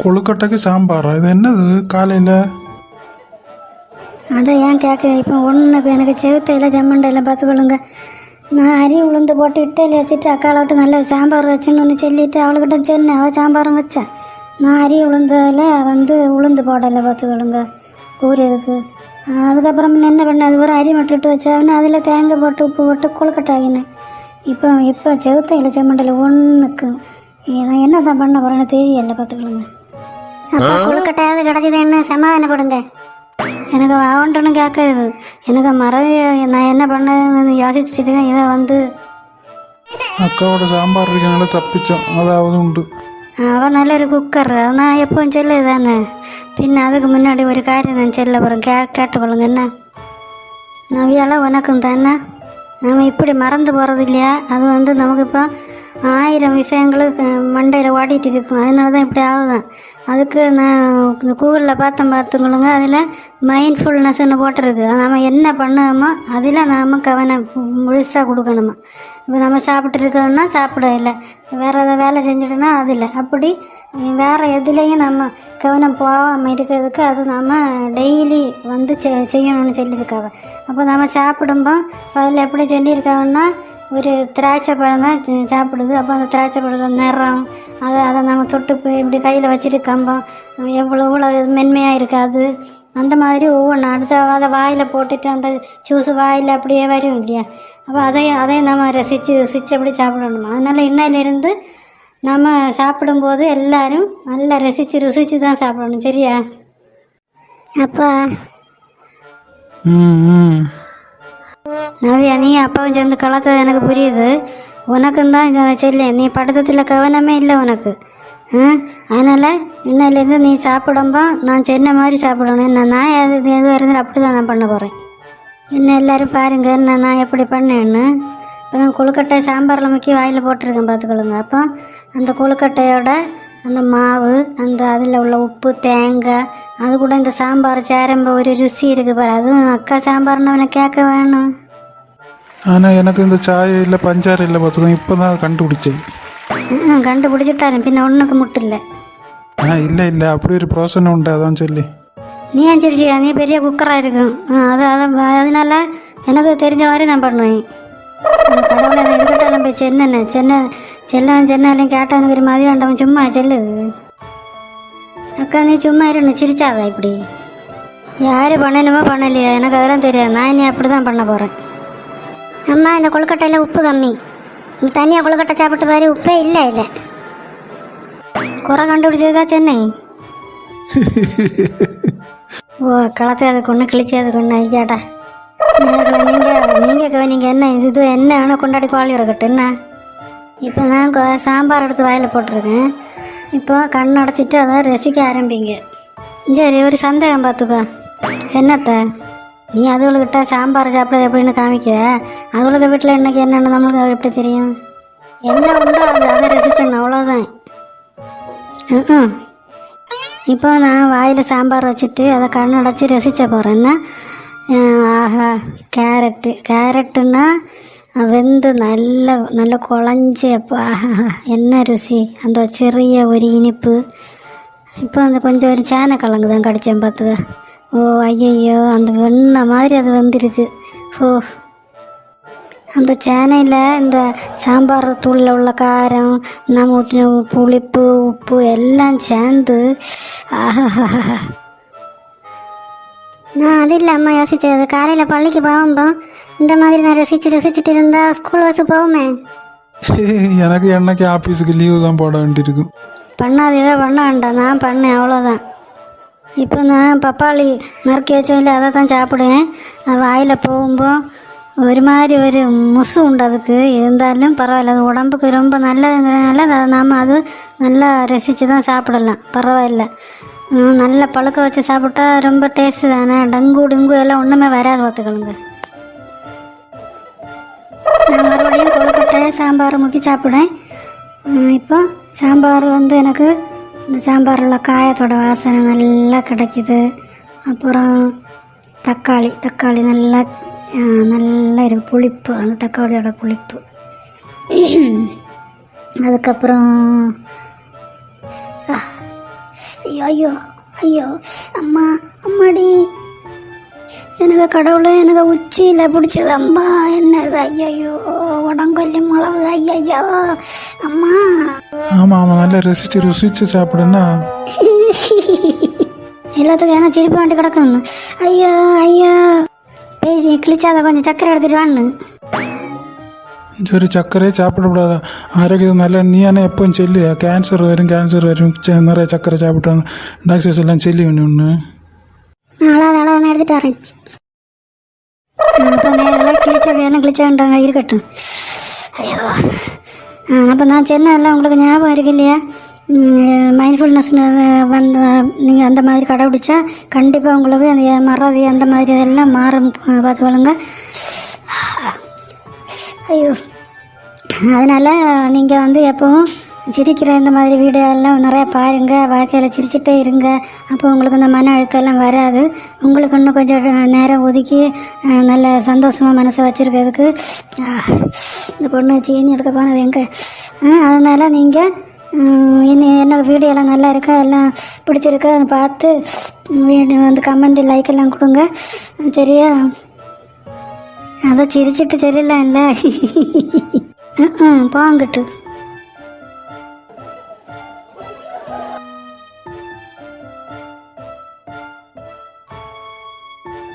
கொழுக்கட்டைக்கு சாம்பாரா இது என்னது காலையில் அதை ஏன் கேட்க இப்போ ஒன்றுக்கு எனக்கு செவுத்தையில் ஜம்மண்டையில் பார்த்துக்கொள்ளுங்க நான் அரி உளுந்து போட்டு இட்டையில் வச்சுட்டு அக்காளை விட்டு நல்ல சாம்பார் வச்சுன்னு ஒன்று சொல்லிட்டு அவளுக்கிட்ட சொன்னேன் அவள் சாம்பாரும் வச்சேன் நான் அரி உளுந்தில் வந்து உளுந்து போடலை பார்த்துக்கொள்ளுங்க கூறியதுக்கு அதுக்கப்புறம் என்ன பண்ண அது ஒரு அரி மட்டும் மட்டுட்டு வச்சாவின்னு அதில் தேங்காய் போட்டு உப்பு போட்டு கொழுக்கட்டை ஆகினேன் இப்போ இப்போ செவுத்தையில் செம்மண்டையில் ஒன்றுக்கு நான் என்ன தான் பண்ண போகிறேன்னு தெரியல பார்த்துக்கொள்ளுங்க அப்போ கொழுக்கட்டையாவது கிடச்சிது என்ன? சமாதானப்படுங்க. எனக்கு அவன்ட்டு கேட்குறது. எனக்கு மறதி நான் என்ன பண்ணதுன்னு யோசிச்சுட்டு இருக்கேன் இவன் வந்து. அக்காவோட சாம்பார் இருக்கனால தப்பிச்சோம் அதாவது உண்டு. அவன் நல்ல ஒரு குக்கர் நான் எப்பவும் செல்லு தானே. பின்ன அதுக்கு முன்னாடி ஒரு காரியம் நான் செல்ல போகிறேன் கே கேட்டுக்கொள்ளுங்க என்ன? நவியால உனக்கும் தானே? நம்ம இப்படி மறந்து போகிறது இல்லையா அது வந்து நமக்கு இப்போ ஆயிரம் விஷயங்களும் மண்டையில் ஓடிட்டு இருக்கும். அதனால தான் இப்படி ஆகுதான். அதுக்கு நான் இந்த கூகுளில் பார்த்தேன் பார்த்துக்கொள்ளுங்க. அதில் மைண்ட்ஃபுல்னஸ்ன்னு போட்டிருக்கு. நம்ம என்ன பண்ணுவோமோ அதில் நாம் கவனம் முழுசாக கொடுக்கணுமா. இப்போ நம்ம சாப்பிட்டு இருக்கோம்னா சாப்பிட இல்லை. வேறு ஏதாவது வேலை செஞ்சுட்டோன்னா அது இல்லை. அப்படி வேறு எதுலேயும் நம்ம கவனம் போகாமல் இருக்கிறதுக்கு அது நம்ம டெய்லி வந்து செ- செய்யணும்னு சொல்லியிருக்காவ அப்போ நம்ம சாப்பிடும்போது அதில் எப்படி சொல்லியிருக்காங்கன்னா ஒரு திராட்சை பழம் தான் சாப்பிடுது. அப்போ அந்த திராட்சை பழத்தோட நிறம் அதை அதை நம்ம தொட்டு போய் இப்படி கையில் வச்சிருக்கம்போ எவ்வளோ எவ்வளோ மென்மையாக இருக்காது. அந்த மாதிரி ஒவ்வொன்று அடுத்த அதை வாயில் போட்டுட்டு அந்த ஜூஸ் வாயில் அப்படியே வரும் இல்லையா? அப்போ அதையும் அதையும் நம்ம ரசித்து ருசித்து அப்படி சாப்பிடணுமா? அதனால் இன்னையிலேருந்து நம்ம சாப்பிடும்போது எல்லோரும் நல்லா ரசித்து ருசித்து தான் சாப்பிடணும். சரியா? அப்பா. ம் ம். நவ்யா நீ அப்பாவும் சேர்ந்து கலத்தது எனக்கு புரியுது. உனக்கும் தான் இதை நீ படுத்தத்தில் கவனமே இல்லை உனக்கு. ஆ அதனால் இன்னிலேருந்து நீ சாப்பிடும்போ நான் சொன்ன மாதிரி சாப்பிடணும். என்ன நான் எது எது இருந்தாலும் அப்படி தான் நான் பண்ண போகிறேன் என்ன எல்லாரும் பாருங்க என்ன நான் எப்படி பண்ணேன்னு. இப்போ நான் கொழுக்கட்டை சாம்பாரில் முக்கி வாயில் போட்டிருக்கேன் பார்த்துக்கொள்ளுங்க. அப்போ அந்த கொழுக்கட்டையோட அந்த மாவு அந்த அதில் உள்ள உப்பு தேங்காய் அது கூட இந்த சாம்பார் சேரம்ப ஒரு ருசி இருக்குது பாரு. அதுவும் அக்கா சாம்பார்னு அவனை கேட்க வேணும். ஆனால் எனக்கு இந்த சாயம் இல்லை பஞ்சாரம் இல்லை பார்த்துக்கோ இப்போ தான் கண்டுபிடிச்சேன். கண்டுபிடிச்சிட்டாரு. பின்ன ஒன்றுக்கு முட்டில்லை ஆ இல்லை இல்லை. அப்படி ஒரு ப்ரோசனை உண்டு அதான் சொல்லி. நீ அஞ்சரிச்சியா நீ பெரிய குக்கராக இருக்கும் அது அது அதனால எனக்கு தெரிஞ்ச மாதிரி நான் பண்ணுவேன். கடவுளை நான் இருக்கட்டாலும் போய் சென்னண்ணே சென்ன செல்லவன் சென்னாலையும் கேட்டவனுக்கு ஒரு மதியம் வேண்டவன் சும்மா செல்லுது. அக்கா நீ சும்மா இரு சிரிச்சாதா இப்படி. யார் பண்ணணுமோ பண்ணலையோ எனக்கு அதெல்லாம் தெரியாது. நான் இனி அப்படி தான் பண்ண போகிறேன் அம்மா இந்த கொழுக்கட்டையில் உப்பு கம்மி. தனியாக கொழுக்கட்டை சாப்பிட்டு பாரு உப்பே இல்லை இல்லை குறை கண்டுபிடிச்சதா சென்னை? ஓ களத்தை அதுக்கு ஒன்று கிழிச்சு அதுக்கு ஒன்று ஐயாடா. நீங்கள் நீங்கள் கவனிங்க என்ன இது என்ன வேணால் கொண்டாடி குவாலி இருக்கட்டும் என்ன? இப்போ நான் சாம்பார் எடுத்து வாயில் போட்டிருக்கேன். இப்போ கண் அடைச்சிட்டு அதை ரசிக்க ஆரம்பிங்க. சரி ஒரு சந்தேகம் பார்த்துக்கோ. என்னத்த? நீ அதுகளுக்கிட்ட சாம்பார் சாப்பிட எப்படின்னு காமிக்கிற? அதுகளுக்கு வீட்டில் இன்றைக்கி என்னென்னு நம்மளுக்கு எப்படி தெரியும்? என்ன உண்டோ அது அதை ரசிச்சணும் அவ்வளோதான் ம் இப்போ நான் வாயில் சாம்பார் வச்சுட்டு அதை கண் அடைச்சி ரசித்த போகிறேன்னா ஆஹா கேரட்டு. கேரட்டுன்னா വെന്ത് നല്ല നല്ല குழஞ்சி அப்போ ஆஹா என்ன ருசி அந்த சிறிய ஒரு இனிப்பு இப்போ அந்த கொஞ்சம் ஒரு சேனை கிழங்கு தான் கடிச்சேன் பார்த்துக்க ஓ ஐயையோ அந்த வெண்ண மாதிரி அது வெந்திருக்கு ஓ அந்த சேனையில் இந்த சாம்பார் தூளில் உள்ள காரம் நம்ம ஊற்றின புளிப்பு உப்பு எல்லாம் சேர்ந்து ஆஹா நான் அது இல்லை அம்மா யோசிச்சது. காலையில் பள்ளிக்கு போகும்போ இந்த மாதிரி நான் ரசித்து ரசிச்சுட்டு இருந்தால் ஸ்கூல் வச்சு போகுமே? எனக்கு என்னைக்கு ஆஃபீஸுக்கு லீவு தான் போட வேண்டியிருக்கும் பண்ணாதவே பண்ண வேண்டாம். நான் பண்ணேன் அவ்வளோதான் இப்போ நான் பப்பாளி நறுக்கி வச்சதில் அதை தான் சாப்பிடுவேன். வாயில் போகும்போ ஒரு மாதிரி ஒரு முசு உண்டு அதுக்கு. இருந்தாலும் பரவாயில்ல அது உடம்புக்கு ரொம்ப நல்லதுங்கிறனால அதை நாம் அது நல்லா ரசித்து தான் சாப்பிடலாம். பரவாயில்ல. நல்ல பழுக்க வச்சு சாப்பிட்டா ரொம்ப டேஸ்ட்டு தானே? டங்கு டுங்கு எல்லாம் ஒன்றுமே வராது பார்த்துக்கணுங்க நான் மறுபடியும் கொழுக்கட்டை சாம்பார் முக்கி சாப்பிடுவேன். இப்போ சாம்பார் வந்து எனக்கு இந்த சாம்பார் உள்ள காயத்தோட வாசனை நல்லா கிடைக்கிது. அப்புறம் தக்காளி தக்காளி நல்லா நல்லா இருக்குது புளிப்பு அந்த தக்காளியோட புளிப்பு. அதுக்கப்புறம் ஐயோ ஐயோ ஐயோ அம்மா அம்மாடி எனக்கு கடவுளே எனக்கு உச்சியில் பிடிச்சது அம்மா என்னது ஐயையோ உடம்பொல்லி முளவு ஐயையோ அம்மா ஆமாம் ஆமாம் நல்லா ரசித்து ருசித்து சாப்பிடுன்னா எல்லாத்துக்கும் ஏன்னா சிரிப்பு வந்துட்டு கிடக்கணும் ஐயோ ஐயோ பேசி கிழிச்சாத கொஞ்சம் சக்கரை எடுத்துட்டு வான்னு ഒരു சர்க்கரையே சாப்பிடக்கூடாது ஆரோக்கியம் നല്ല நீ ஆனால் எப்போ சொல்லு கேன்சர் வரும் கேன்சர் வரும் ச- நிறைய சர்க்கரை சாப்பிட்டாங்க டாக்டர்ஸ் எல்லாம் சொல்லி ஒன்று ஒன்று அழாத அழாத எடுத்துட்டு வரேன் கிழிச்சா வேணும் கிழிச்சாண்டாங்க இருக்கட்டும் ஐயோ அப்போ நான் சொன்னதெல்லாம் உங்களுக்கு ஞாபகம் இருக்கு இல்லையா மைண்ட்ஃபுல்னஸ் வந்து நீங்கள் அந்த மாதிரி கடைபிடிச்சா கண்டிப்பாக உங்களுக்கு அந்த மறதி அந்த மாதிரி இதெல்லாம் மாறும் பார்த்துக்கொள்ளுங்க ஐயோ. அதனால் நீங்கள் வந்து எப்பவும் சிரிக்கிற இந்த மாதிரி வீடியோ எல்லாம் பாருங்கள் வாழ்க்கையில் சிரிச்சுட்டே இருங்க. அப்போ உங்களுக்கு இந்த மன அழுத்தம் எல்லாம் வராது. உங்களுக்கு இன்னும் கொஞ்சம் நேரம் ஒதுக்கி நல்ல சந்தோஷமாக மனசை வச்சுருக்கிறதுக்கு இந்த பொண்ணு சீனி எடுக்க போனது எங்கே? அதனால் நீங்கள் என்ன என்ன வீடியோலாம் நல்லா இருக்கா? எல்லாம் பிடிச்சிருக்கா? பார்த்து வீடு வந்து கமெண்ட் லைக் எல்லாம் கொடுங்க. சரியா? அதை சிரிச்சிட்டு சரியில்லை இல்லை போங்கிட்டு